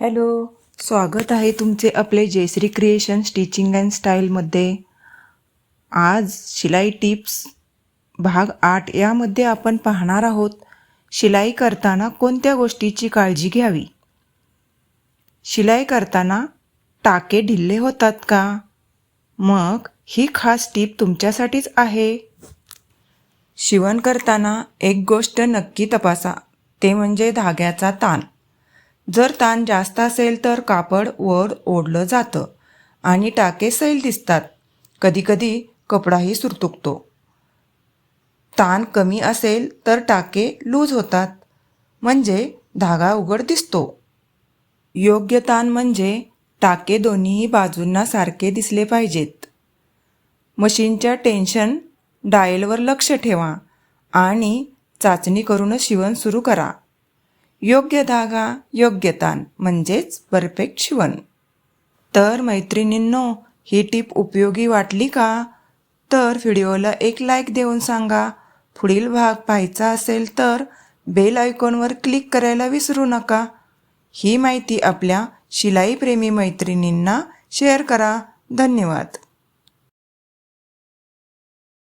Hello. स्वागत आहे तुमचे आपले जयश्री क्रिएशन स्टिचिंग अँड स्टाईलमध्ये आज शिलाई टिप्स भाग आठ यामध्ये आपण पाहणार आहोत शिलाई करताना कोणत्या गोष्टीची काळजी घ्यावी? शिलाई करताना टाके ढिल्ले होतात का? मग ही खास टीप तुमच्यासाठीच आहे. शिवण करताना एक गोष्ट नक्की तपासा ते म्हणजे धाग्याचा ताण. जर ताण जास्त असेल तर कापड वर ओढलं जातं आणि टाके सैल दिसतात. कधीकधी कपडाही सुरतुकतो. ताण कमी असेल तर टाके लूज होतात. म्हणजे धागा उघड दिसतो. योग्य ताण म्हणजे टाके दोन्हीही बाजूंना सारखे दिसले पाहिजेत. मशीनच्या टेन्शन डायलवर लक्ष ठेवा आणि चाचणी करूनच शिवण सुरू करा. योग्य धागा योग्य ताण म्हणजेच परफेक्ट शिवण. तर मैत्रिणींनो ही टीप उपयोगी वाटली का? तर व्हिडिओला एक लाईक देऊन सांगा. पुढील भाग पाहायचा असेल तर बेल आयकॉनवर क्लिक करायला विसरू नका. ही माहिती आपल्या शिलाईप्रेमी मैत्रिणींना शेअर करा. धन्यवाद.